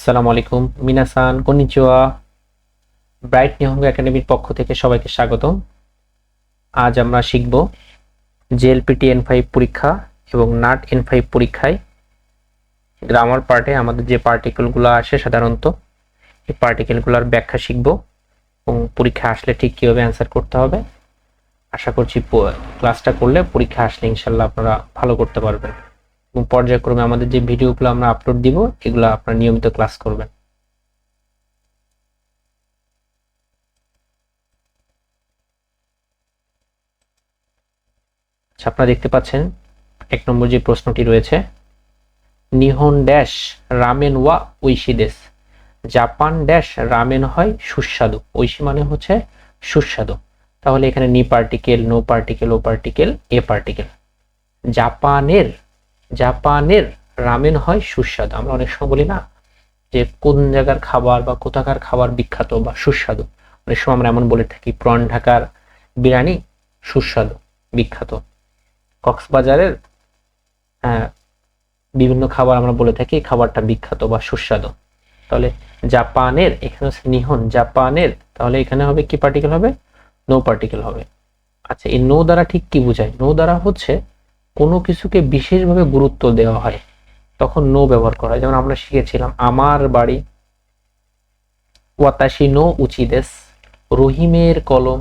আসসালামু আলাইকুম। মিনাসান konnichiwa bright নিহঙ্গ একাডেমির পক্ষ থেকে সবাইকে স্বাগতম। আজ আমরা শিখব জেএলপিটি এন ফাইভ পরীক্ষা এবং নাট এন ফাইভ পরীক্ষায় গ্রামার পার্টে আমাদের যে পার্টিকেলগুলো আসে সাধারণত, এই পার্টিকেলগুলোর ব্যাখ্যা শিখব এবং পরীক্ষা আসলে ঠিক কীভাবে অ্যান্সার করতে হবে। আশা করছি ক্লাসটা করলে পরীক্ষা আসলে ইনশাল্লাহ আপনারা ভালো করতে পারবেন। এবং পর্যায়ক্রমে আমাদের যে ভিডিওগুলো আমরা আপলোড দিব, এগুলো আপনারা নিয়মিত ক্লাস করবেন। আচ্ছা আপনারা দেখতে পাচ্ছেন, এক নম্বর যে প্রশ্নটি রয়েছে, নিহন ড্যাশ রামেন ওয়া ঐশী দেশ। জাপান ড্যাশ রামেন হয় সুস্বাদু। ঐশী মানে হচ্ছে সুস্বাদু। তাহলে এখানে নি পার্টিকেল নো পার্টিকেল ও পার্টিকেল এ পার্টিকেল জাপানের জাপানের রামেন হয় সুস্বাদু। আমরা অনেক সময় বলি না যে কোন জায়গার খাবার বা কোথাকার খাবার বিখ্যাত বা সুস্বাদু। অনেক সময় আমরা এমন বলে থাকি প্রন ঢাকার বিরিয়ানি সুস্বাদু বিখ্যাত। কক্সবাজারের হ্যাঁ, বিভিন্ন খাবার আমরা বলে থাকি খাবারটা বিখ্যাত বা সুস্বাদু। তাহলে জাপানের এখানে হচ্ছে নিহন জাপানের তাহলে এখানে হবে কি পার্টিকেল হবে? নো পার্টিকেল হবে। আচ্ছা এই নো দ্বারা ঠিক কি বোঝায়? নো দ্বারা হচ্ছে কোনো কিছুকে বিশেষভাবে গুরুত্ব দেওয়া হয়, তখন নো ব্যবহার করা হয়। যেমন আমরা শিখেছিলাম, আমার বাড়ি ওয়াতাশি নো উচিদেস, রহিমের কলম,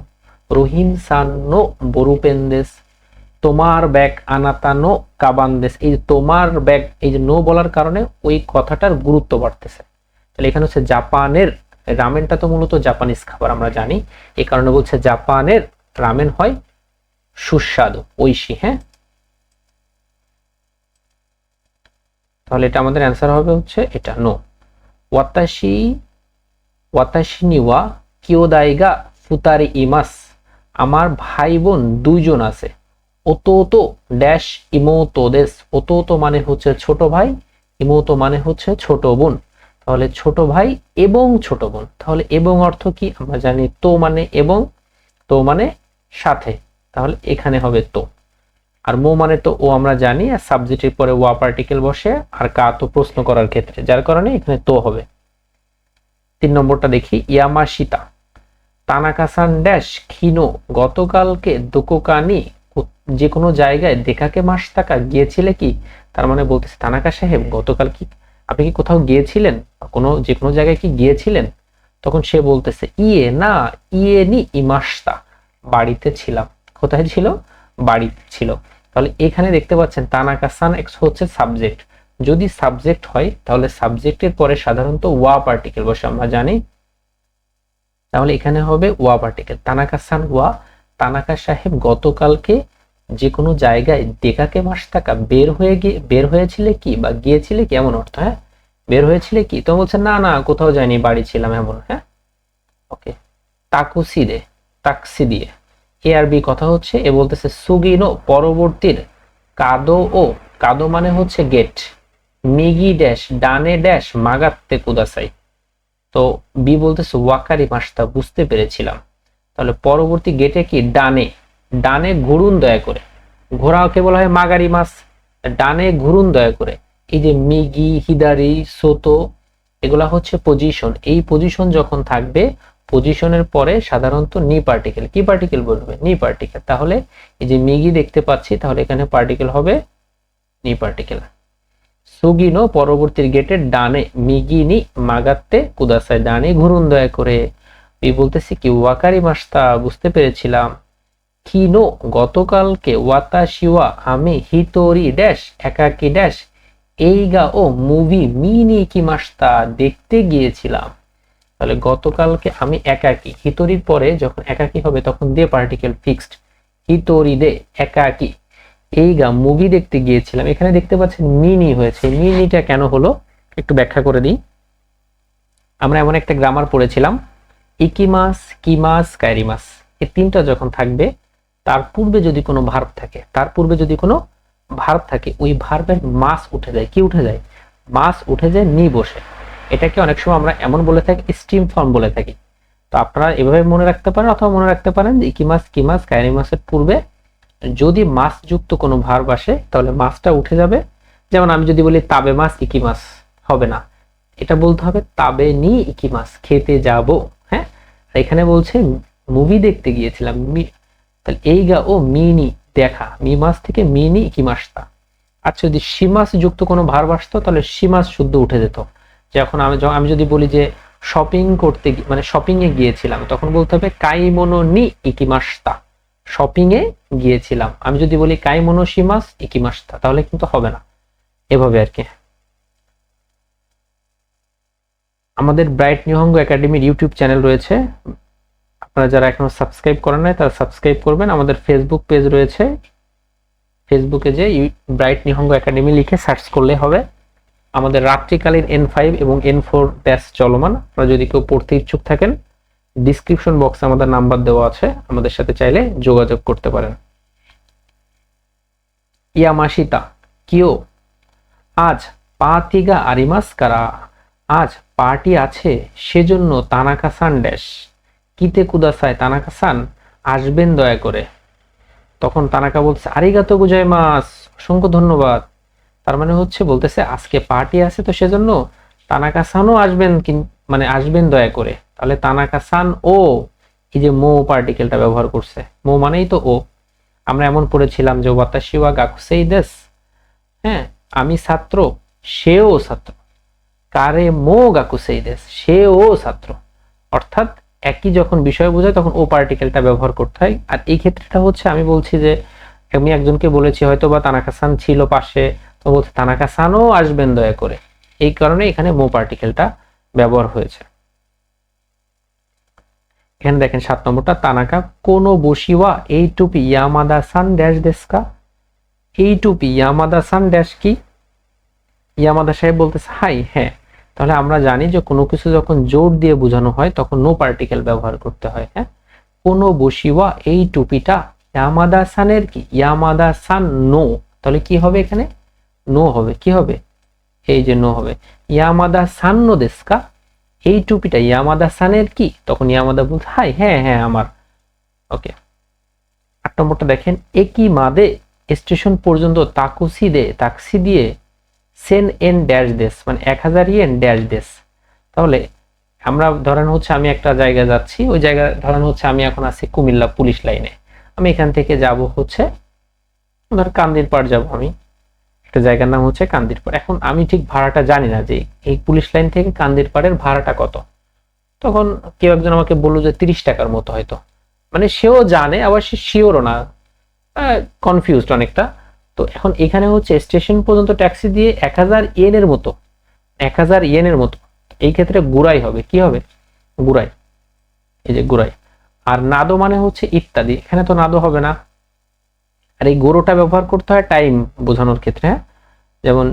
রহিম সান নো বরুপেন্দেস, তোমার ব্যাগ আনাতা আনাতানো কাবান্দেস। এই তোমার ব্যাগ, এই যে নো বলার কারণে ওই কথাটার গুরুত্ব বাড়তেছে। তাহলে এখানে হচ্ছে জাপানের রামেনটা তো মূলত জাপানিজ খাবার, আমরা জানি। এই কারণে বলছে জাপানের রামেন হয় সুস্বাদু, ঐশী হ্যাঁ? তাহলে এটা আমাদের অ্যান্সার হবে হচ্ছে এটা নো ওয়াতাশি ওয়াতাশি নিওয়া কিওদাইগা ফুতারি ইমাস। আমার ভাই বোন দুইজন আছে। ওতো ড্যাশ ইমোতো দেশ। ওতো মানে হচ্ছে ছোট ভাই, ইমোতো মানে হচ্ছে ছোট বোন। তাহলে ছোট ভাই এবং ছোট বোন। তাহলে এবং অর্থ কি? আমরা জানি তো মানে এবং, তো মানে সাথে। তাহলে এখানে হবে তো। আর মো মানে তো ও আমরা জানি, আর সাবজেক্টের পরে ওয়া পার্টিকেল বসে, আর কা তো প্রশ্ন করার ক্ষেত্রে, যার কারণে এখানে তো হবে। তিন নম্বরটা দেখি, ইয়ামাশিতা, তানাকাসান ড্যাশ খিনো গতকালকে দোকোকানি যে কোনো জায়গায় দেখাকে মাস টাকা গিয়েছিলে কি? তার মানে বলতেছে, তানাকা সাহেব, গতকাল কি, আপনি কি কোথাও গিয়েছিলেন? কোনো যে কোনো জায়গায় কি গিয়েছিলেন? তখন সে বলতেছে ইয়ে না ইয়ে নি ইমাস্তা বাড়িতে ছিলাম। কোথায় ছিল? বাড়িতে ছিল। তাহলে এখানে দেখতে পাচ্ছেন তানাকা সান এক্স হচ্ছে সাবজেক্ট। যদি সাবজেক্ট হয়, তাহলে সাবজেক্টের পরে সাধারণত ওয়া পার্টিকেল বসে আমরা জানি। তাহলে এখানে হবে ওয়া পার্টিকেল। তানাকা সান ওয়া, তানাকা সাহেব গতকালকে যে কোনো জায়গায় দেখাকে মাস থাকা বের হয়ে গিয়ে, বের হয়েছিলে কি বা গিয়েছিলে কি? এমন অর্থ হ্যাঁ? বের হয়েছিলে কি? তো বলছে, না না, কোথাও যায়নি বাড়ি ছিলাম, এমন হ্যাঁ? ওকে। তাকুসি দে তাক্সি দিয়ে এ আর বি কথা হচ্ছে, এ বলতেছে সুগিনো পরবর্তীর কাদো ও, কাদো মানে হচ্ছে গেট মিগি ড্যাশ, ডানে ড্যাশ, মাগাত্তে কুদাসাই। তো বি বলতেছে, ওয়াকারি মাসটা বুঝতে পেরেছিলাম। তাহলে পরবর্তী গেটে কি? ডানে। ডানে ঘুরুন দয়া করে। ঘোরাকে বলা হয় মাগারি মাছ। ডানে ঘুরুন দয়া করে। এই যে মিগি, হিদারি, সোতো, এগুলা হচ্ছে পজিশন এই পজিশন যখন থাকবে পজিশনের পরে সাধারণত নি পার্টিকেল কি পার্টিকেল বলবে? নি পার্টিকেল তাহলে এই যে মিগি দেখতে পাচ্ছি, তাহলে এখানে পার্টিকেল হবে নি পার্টিকেল সুগিনো পরবর্তীর গেটের ডানে মিগিনি মাগাত্তে কুদাসায় ডানে ঘুরুন দয়া করে। বি বলতেছি কি, ওয়াকারি মাস্তা, বুঝতে পেরেছিলাম। কিনো গতকালকে ওয়াতাশিওয়া, আমি, হিতোরি, ড্যাশ, একাকি ড্যাশ এই গা ও মুভি, মিনি কি মাস্তা, দেখতে গিয়েছিলাম। তাহলে গতকালকে আমি একাকি, হিতরির পরে যখন একাকি হবে তখন দে পার্টিকেল ফিক্সড হিতরি দে একাকি। এই গা মুভি দেখতে গিয়েছিলাম, এখানে দেখতে পাচ্ছেন মিনি হয়েছে। মিনিটা কেন হলো? একটু ব্যাখ্যা করে দিই। আমরা এমন একটা গ্রামার পড়েছিলাম, ইকিমাস, কিমাস, কাইরিমাস। এই তিনটা যখন থাকবে, তার পূর্বে যদি কোনো ভার্ব থাকে, তার পূর্বে যদি কোনো ভার্ব থাকে, ওই ভার্বের মাস উঠে যায়। কি উঠে যায়? মাস উঠে যায় নি বসে। এটাকে অনেক সময় আমরা এমন বলে থাকি স্টিম ফর্ম বলে থাকি। তো আপনারা এভাবে মনে রাখতে পারেন অথবা মনে রাখতে পারেন যে ইকিমাস কিমাস কাইরিমাসের পূর্বে যদি মাস যুক্ত কোনো ভার্ব আসে, তাহলে মাসটা উঠে যাবে। যেমন আমি যদি বলি তাবে মাস, ইকি মাস, হবে না। এটা বলতে হবে তাবে নি ইকিমাস খেতে যাব। হ্যাঁ? এখানে বলছে মুভি দেখতে গিয়েছিলাম, মি- তাহলে এই গা ও মিনি দেখা। মিমাস থেকে মিনি ইকিমাসতা আচ্ছা যদি সীমাস যুক্ত কোনো ভার্ব আসতো, তাহলে সীমাস শুদ্ধ উঠে যেত। যখন আমি আমি যদি বলি যে শপিং করতে মানে শপিং এ গিয়েছিলাম, তখন বলতে হবে কাইমোনো নি ইকিমাসতা। শপিং এ গিয়েছিলাম। আমি যদি বলি কাইমোনো সীমাস ইকিমাসতা, তাহলে কিন্তু হবে না। এভাবে আর কি। আমাদের ব্রাইট নিহঙ্গ একাডেমির ইউটিউব চ্যানেল রয়েছে। আপনারা যারা এখনও সাবস্ক্রাইব করেন নাই, তারা সাবস্ক্রাইব করবেন। আমাদের ফেসবুক পেজ রয়েছে। ফেসবুকে যে ব্রাইট নিহঙ্গ একাডেমি লিখে সার্চ করলে হবে। আমাদের রাত্রিকালীন এন ফাইভ এবং এন ফোর ব্যাচ চলমান। আপনারা যদি কেউ পড়তে ইচ্ছুক থাকেন ডিসক্রিপশন বক্সে আমাদের নাম্বার দেওয়া আছে। আমাদের সাথে চাইলে যোগাযোগ করতে পারেন। ইয়ামাশিতা, কিও, আজ পাতিগা আরিমাস কারা, আজ পার্টি আছে, সেজন্য তানাকা সান ড্যাশ। কিতে কুদাসায় তানাকা সান, আসবেন দয়া করে। তখন তানাকা বলছে, আরিগাতো গুজাই মাস অসংখ্য ধন্যবাদ। তার মানে হচ্ছে বলতেছে, আজকে পার্টি আছে তো সেজন্য তানাকা সানও আসবেন মানে আসবেন দয়া করে। তাহলে তানাকা সান ও এই যে মো পার্টিকেলটা ব্যবহার করছে। মো মানেই তো ও। আমরা এমন পড়েছিলাম যে ওয়াতাশিওয়া গাকুসেই দেশ হ্যাঁ আমি ছাত্র, সেও ছাত্র। কারে মো গাকুসেই দেশ সেও ছাত্র। অর্থাৎ একই যখন বিষয় বোঝায়, তখন ও পার্টিকেলটা ব্যবহার করতে হয়। আর এই ক্ষেত্রেটা হচ্ছে, আমি বলছি যে, আমি একজনকে বলেছি হয়তো বা তানাকাসান ছিল পাশে তো বলছে তানাকাসানও আসবেন দয়া করে। এই কারণে এখানে মো পার্টিকেলটা ব্যবহার হয়েছে। এখানে দেখেন সাত নম্বরটা, তানাকা, কোনো বসিওয়া এই টুপি ইয়ামাদা সান ড্যাশ দেশকা এই টুপি ইয়ামাদা সান ড্যাশ কি? ইয়ামাদা সাহেব বলতেছে, হাই হ্যাঁ। তাহলে আমরা জানি যে কোনো কিছু যখন জোর দিয়ে বোঝানো হয়, তখন নো পার্টিকেল ব্যবহার করতে হয় হ্যাঁ? কোনো বসিওয়া এই টুপিটা ইয়ামাদা সানের কি? ইয়ামাদা সান নো তাহলে কি হবে এখানে? নো হবে, কি হবে? এই যে নো হবে। ইয়ামাদা সান নো দেশকা এই টুপিটা ইয়ামাদা সানের কি? তখন ইয়ামাদা বলছে, হাই হ্যাঁ হ্যাঁ আমার। ওকে আট নম্বরটা দেখেন, একই মাদে স্টেশন পর্যন্ত তাকুসি দে, তাক্সি দিয়ে সেন এন ড্যাশ দেশ মানে এক হাজার ইয়েন ড্যাশ দেশ তাহলে আমরা ধরেন হচ্ছে আমি একটা জায়গায় যাচ্ছি, ওই জায়গায় ধরেন হচ্ছে আমি এখন আছি কুমিল্লা পুলিশ লাইনে। আমি এখান থেকে যাব হচ্ছে, ধর কান্দির পাড় যাব আমি। একটা জায়গার নাম হচ্ছে কান্দির পাড় এখন আমি ঠিক ভাড়াটা জানি না যে এই পুলিশ লাইন থেকে কান্দির পাড়ের ভাড়াটা কত। তখন কেউ একজন আমাকে বলল যে তিরিশ টাকার মতো হয়তো। মানে সেও জানে, আবার সে শিওরও না। কনফিউজড অনেকটা। তো এখন এখানে হচ্ছে স্টেশন পর্যন্ত ট্যাক্সি দিয়ে এক হাজার ইয়েনের মতো। এক হাজার ইয়েনের মতো। এই ক্ষেত্রে গুড়াই হবে। কি হবে? গুড়াই। এই যে গুড়াই। আর নাদো মানে হচ্ছে ইত্যাদি। এখানে তো নাদো হবে না। আর এই গোড়োটা ব্যবহার করতে হয় টাইম বোঝানোর ক্ষেত্রে হ্যাঁ? যেমন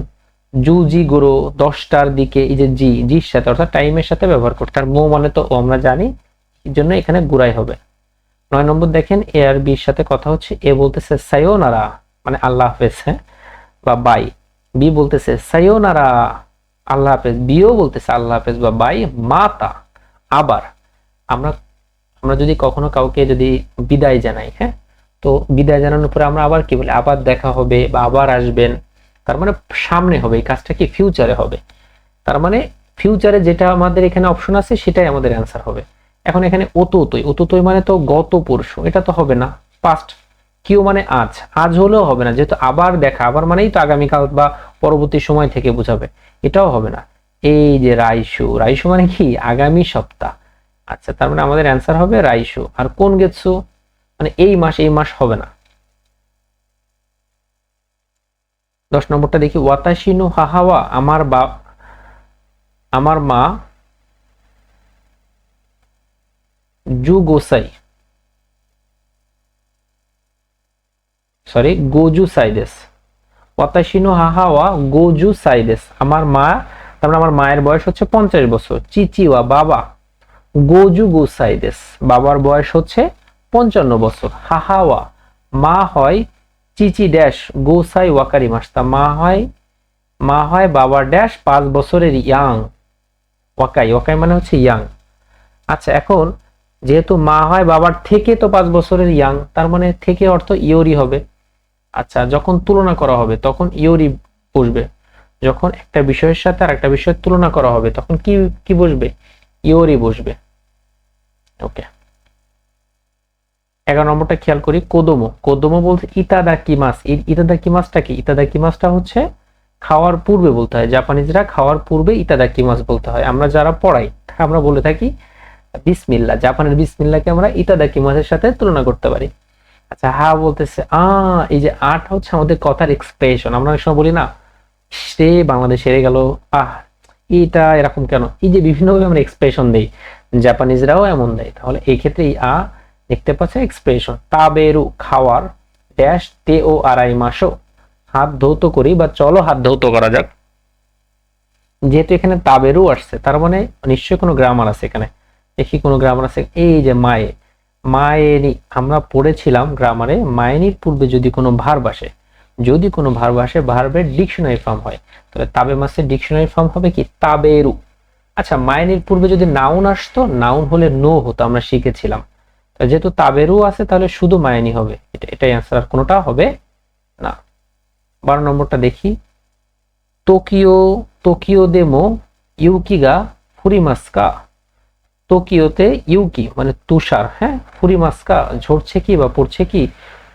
জু, জি গোড়ো দশটার দিকে, এই যে জি, জির সাথে, অর্থাৎ টাইমের সাথে ব্যবহার করতে আর মো মানে তো আমরা জানি এর জন্য এখানে গুড়াই হবে। নয় নম্বর দেখেন, এ আর বির সাথে কথা হচ্ছে, এ বলতেছে সায়োনারা মানে আল্লাহ হাফেজ হ্যাঁ? বা বাই। বি বলতেছে সায়োনারা, আল্লাহ হাফেজ। বিও বলতেছে আল্লাহ হাফেজ বা বাই, মাতা, আবার। আমরা আমরা যদি কখনো কাউকে যদি বিদায় জানাই হ্যাঁ? তো বিদায় জানানোর পরে আমরা আবার কি বলি, আবার দেখা হবে বা আবার আসবেন। তার মানে সামনে হবে, এই কাজটা কি ফিউচারে হবে? তার মানে ফিউচারে যেটা আমাদের এখানে অপশন আছে, সেটাই আমাদের অ্যান্সার হবে। এখন এখানে অতুতই অতুতই মানে তো গত পরশু, এটা তো হবে না পাস্ট কিউ মানে আজ। আজ হলেও হবে না, যেহেতু আবার দেখা, আবার মানেই তো আগামীকাল বা পরবর্তী সময় থেকে বোঝাবে, এটাও হবে না। এই যে রাইসু রাইসু মানে কি? আগামী সপ্তাহ। আচ্ছা তার মানে আমাদের অ্যান্সার হবে রাইসু। আর কোন গেতসু মানে এই মাস এই মাস হবে না। দশ নম্বরটা দেখি ওয়াতাশিনু হাহাওয়া, আমার বা আমার মা জু গোসাই সরি গোজু সাইদেস ওয়াতাশিনু হাহাওয়া গোজু সাইদেস আমার মা তারপরে আমার মায়ের বয়স হচ্ছে পঞ্চাশ বছর। চিচিওয়া, বাবা গোজু গোসাইদেস বাবার বয়স হচ্ছে পঞ্চান্ন বছর। হাহাওয়া মা হয় চিচি ড্যাশ গোসাই ওয়াকারি মাস্তা। মা হয় মা হয় বাবার ড্যাশ পাঁচ বছরের ইয়াং। ওয়াকাই ওয়াকাই মানে হচ্ছে ইয়াং। আচ্ছা এখন যেহেতু মা হয় বাবার থেকে তো পাঁচ বছরের ইয়াং, তার মানে থেকে অর্থ ইয়োরি হবে। আচ্ছা যখন তুলনা করা হবে, তখন ইয়োরি বসবে। যখন একটা বিষয়ের সাথে আর একটা বিষয়ের তুলনা করা হবে, তখন কি কি বসবে? ইওরই বসবে। ওকে। এগারো নম্বরটা খেয়াল করি, কোদোমো। কোদোমো বলতে ইতাদা কি মাছ। ইতাদা কি মাছটা কি ইতাদা কি মাছটা হচ্ছে খাওয়ার পূর্বে বলতে হয়। জাপানিজরা খাওয়ার পূর্বে ইতাদা কি মাছ বলতে হয়। আমরা যারা পড়াই, আমরা বলে থাকি বিসমিল্লা। জাপানের বিসমিল্লাকে আমরা ইতাদা কি মাছের সাথে তুলনা করতে পারি। আচ্ছা হা বলতেছে, আ, এই যে আট হচ্ছে আমাদের কথার এক্সপ্রেশন আমরা অনেক সময় বলি, না, সে বাংলাদেশ হেরে গেল। আহ, এটা এরকম কেন? এই যে বিভিন্নভাবে আমরা এক্সপ্রেশন দেই, জাপানিজরাও এমন দেয়। তাহলে এই ক্ষেত্রে এই আ দেখতে পাচ্ছে এক্সপ্রেশন তাবেরু, খাওয়ার ড্যাশ তে ও আড়াই মাসও হাত ধৌত করি বা চলো হাত ধৌত করা যাক। যেহেতু এখানে তাবেরু আসছে, তার মানে নিশ্চয়ই কোনো গ্রামার আছে এখানে। দেখি কোনো গ্রামার আছে। এই যে মায়ে মায়েনি আমরা পড়েছিলাম গ্রামারে মায়েনির পূর্বে যদি কোনো ভার বাসে যদি কোনো ভার বাসে ভার্বের ডিকশনারি ফর্ম হয়। তাহলে তাবে মাসের ডিকশনারি ফর্ম হবে কি? তাবেরু। আচ্ছা মায়েনির পূর্বে যদি নাউন আসতো নাউন হলে নো হতো, আমরা শিখেছিলাম। যেহেতু তাবেরু আছে, তাহলে শুধু মায়ানি হবে। এটা এটাই অ্যান্সার আর কোনোটা হবে না। বারো নম্বরটা দেখি। টোকিও টোকিও দেমো, ইউকিগা, ফুরিমাস্কা। টোকিওতে ইউকি মানে তুষার হ্যাঁ? ফুরিমাস্কা, ঝরছে কি বা পড়ছে কি?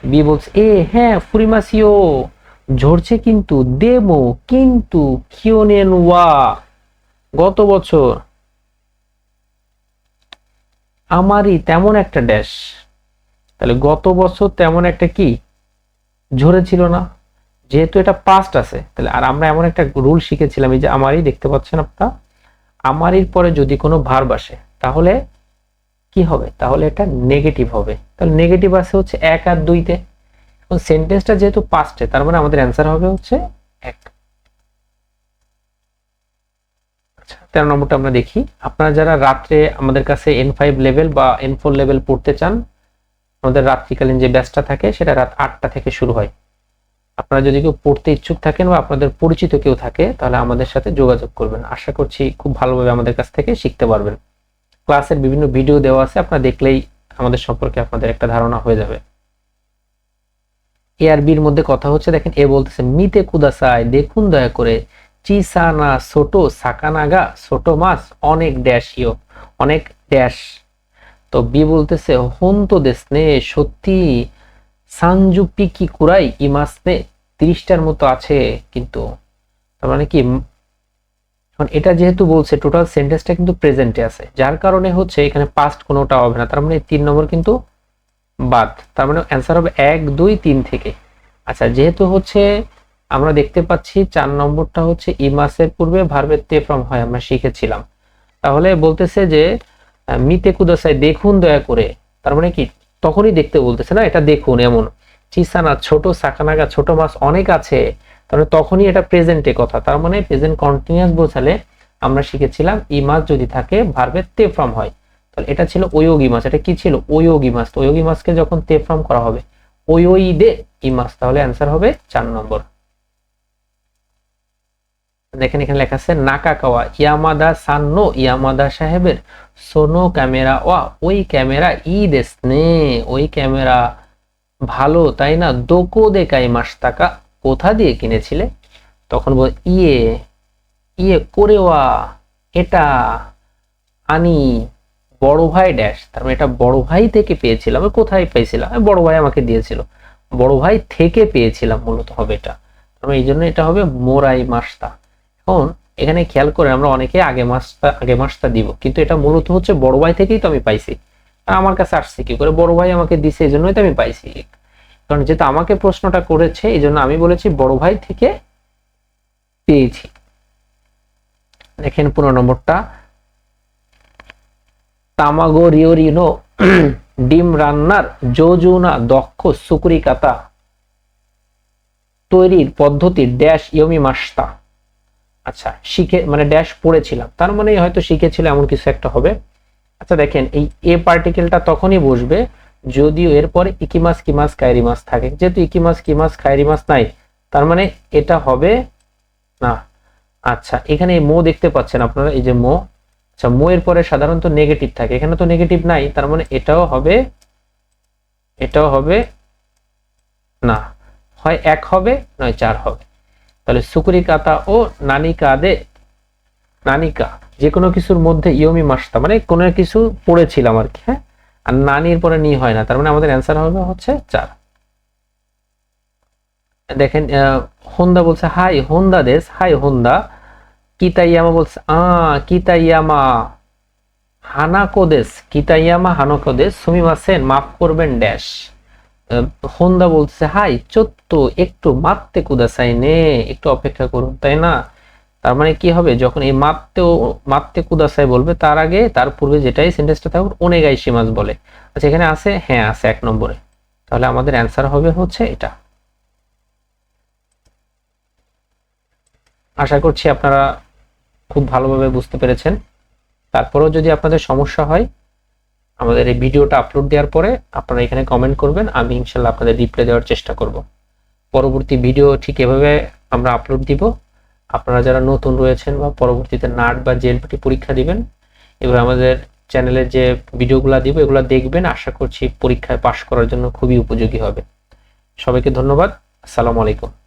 বি বলছে, এ হ্যাঁ ফুরিমাসিও, ঝরছে কিন্তু দেমো, কিন্তু কিওনেন ওয়া গত বছর আমারই তেমন একটা ড্যাশ। তাহলে গত বছর তেমন একটা কি? ঝরেছিল না। যেহেতু এটা পাস্ট আছে, তাহলে আর আমরা এমন একটা রুল শিখেছিলাম এই যে আমারই, দেখতে পাচ্ছেন আপনারা, আমারই পরে যদি কোনো ভার বাসে তাহলে কি হবে? তাহলে এটা নেগেটিভ হবে। তাহলে নেগেটিভ আসে হচ্ছে এক আর দুইতে। এখন সেন্টেন্সটা যেহেতু পাস্টে তার মানে আমাদের অ্যান্সার হবে হচ্ছে এক আচ্ছা তেরো নম্বরটা আমরা দেখি। আপনারা যারা রাত্রে আমাদের কাছে এন ফাইভ লেভেল বা এন ফোর লেভেল পড়তে চান, আমাদের রাত্রিকালীন যে ব্যাচটা থাকে, সেটা রাত আটটা থেকে শুরু হয়। আপনারা যদি কেউ পড়তে ইচ্ছুক থাকেন বা আপনাদের পরিচিত কেউ থাকে, তাহলে আমাদের সাথে যোগাযোগ করবেন। আশা করছি খুব ভালোভাবে আমাদের কাছ থেকে শিখতে পারবেন। ক্লাসের বিভিন্ন ভিডিও দেওয়া আছে, আপনারা দেখলেই আমাদের সম্পর্কে আপনাদের একটা ধারণা হয়ে যাবে। এ আর বির মধ্যে কথা হচ্ছে, দেখেন, এ বলতেছে, মিতে কুদাসায়, দেখুন দয়া করে চিসানা ছোট, সাকানাগা ছোট মাছ, অনেক ড্যাশীয় অনেক ড্যাশ তো বি বলতেছে হন্ত দেশনে সত্যি সানজু পিকি কুরাই ইমাসনে তিরিশটার মতো আছে। কিন্তু তার মানে কি এটা যেহেতু বলছে টোটাল সেন্টেন্সটা কিন্তু প্রেজেন্টে আছে। যার কারণে হচ্ছে এখানে পাস্ট কোনোটা হবে না। তার মানে তিন নম্বর কিন্তু বাদ। তার মানে অ্যান্সার হবে এক, দুই, তিন থেকে। আচ্ছা যেহেতু হচ্ছে আমরা দেখতে পাচ্ছি চার নম্বরটা হচ্ছে ই ইমাসের পূর্বে ভার্বের তে ফ্রম হয়, আমরা শিখেছিলাম। তাহলে বলতেছে যে মিতে কুদাসাই দেখুন দয়া করে। তার মানে কি? তখনই দেখতে বলতেছে না, এটা দেখুন এমন। চিসানা ছোট, সাকানাগা ছোট মাছ অনেক আছে। তাহলে তখনই এটা প্রেজেন্টে কথা। তার মানে প্রেজেন্ট কন্টিনিউয়াস বোঝালে আমরা শিখেছিলাম ই মাছ যদি থাকে ভার্বের তে ফ্রম হয়। তাহলে এটা ছিল ওয়োগি মাছ এটা কি ছিল? ওয়োগি মাছ তো ওয়োগি মাছকে যখন তে ফ্রম করা হবে, ওয়োই দে ই মাছ তাহলে অ্যান্সার হবে চার নম্বর। দেখেন এখানে লেখা আছে নাকাকাওয়া ইয়ামাদা সান্নো ইয়ামাদা সাহেবের সোনো ক্যামেরা। ওয়া, ওই ক্যামেরা ই দেশনে ওই ক্যামেরা ভালো, তাই না? দোকো দেখাই মাস টাকা কোথা দিয়ে কিনেছিলে? তখন বল ইয়ে ইয়ে করেওয়া, এটা আনি বড় ভাই ড্যাশ। তার মানে এটা বড় ভাই থেকে পেয়েছিলাম কোথায় পেয়েছিলাম? বড় ভাই আমাকে দিয়েছিল। বড় ভাই থেকে পেয়েছিলাম মূলত হবে এটা। তার এই জন্য এটা হবে মোরাই মাসটা এখন এখানে খেয়াল করে আমরা অনেকে আগে মাসটা আগে মাসটা দিব। কিন্তু এটা মূলত হচ্ছে বড় ভাই থেকেই তো আমি পাইছি। আমার কাছে আসছে, কি করে? বড় ভাই আমাকে দিছে এই জন্যই তো আমি পাইছি। কারণ যেহেতু আমাকে প্রশ্নটা করেছে এই জন্য আমি বলেছি বড় ভাই থেকে পেয়েছি। দেখেন পনেরো নম্বরটা। তামাগো রিওরিনো ডিম রান্নার যোজনা দক্ষ সুকুরি কাতা তৈরির পদ্ধতি ড্যাশ ইয়মি মাস্তা। আচ্ছা শিখে মানে ড্যাশ পড়েছিলাম। তার মানে হয়তো শিখেছিল এমন কিছু একটা হবে। আচ্ছা দেখেন, এই এ পার্টিকেলটা তখনই বসবে যদিও এরপরে ইকিমাস, কিমাস কায়রি মাস থাকে। যেহেতু ইকিমাস, কিমাস কায়রি মাস নাই, তার মানে এটা হবে না। আচ্ছা এখানে মো দেখতে পাচ্ছেন আপনারা, এই যে মো। আচ্ছা মো এর পরে সাধারণত নেগেটিভ থাকে। এখানে তো নেগেটিভ নাই, তার মানে এটাও হবে এটাও হবে না। হয় এক হবে, নয় চার হবে। তাহলে সুকুরি কাতা ও নানিকা দে নানিকা যে কোনো কিছুর মধ্যে ইয়মি মাসতা মানে কোনো কিছু পড়েছিলাম আর কি হ্যাঁ? আর নানির পরে নি হয় না, তার মানে আমাদের অ্যান্সার হবে হচ্ছে চার। দেখেন হোন্দা বলছে, হাই, হোন্দা দেশ, হাই, হোন্দা, কিতাইয়ামা বলছে, আ, কিতাইয়ামা, হানাকো দেশ, কিতাইয়ামা, হানাকো দেশ সুমিমাসেন মাফ করবেন, ড্যাশ। হোন্দা বলছে হাই চত্ব একটু মারতে কুদাসাই নে, একটু অপেক্ষা করুন। তাই না? তার মানে কি হবে? যখন এই মারতেও মারতে কুদাসাই বলবে, তার আগে, তার পূর্বে যেটাই সেন্টেন্সটা থাকুক অনেগাই সীমাস বলে। আচ্ছা এখানে আছে? হ্যাঁ আছে এক নম্বরে। তাহলে আমাদের অ্যান্সার হবে হচ্ছে এটা। আশা করছি আপনারা খুব ভালোভাবে বুঝতে পেরেছেন। তারপরেও যদি আপনাদের সমস্যা হয় আমাদের এই ভিডিওটা আপলোড দেওয়ার পরে আপনারা এখানে কমেন্ট করবেন, আমি ইনশাল্লাহ আপনাদের রিপ্লাই দেওয়ার চেষ্টা করব। পরবর্তী ভিডিও ঠিক এভাবে আমরা আপলোড দিব। আপনারা যারা নতুন রয়েছেন বা পরবর্তীতে নাট বা জেএলপিটি পরীক্ষা দিবেন, এবার আমাদের চ্যানেলের যে ভিডিওগুলো দিব, এগুলো দেখবেন। আশা করছি পরীক্ষায় পাশ করার জন্য খুবই উপযোগী হবে। সবাইকে ধন্যবাদ। আসসালামু আলাইকুম।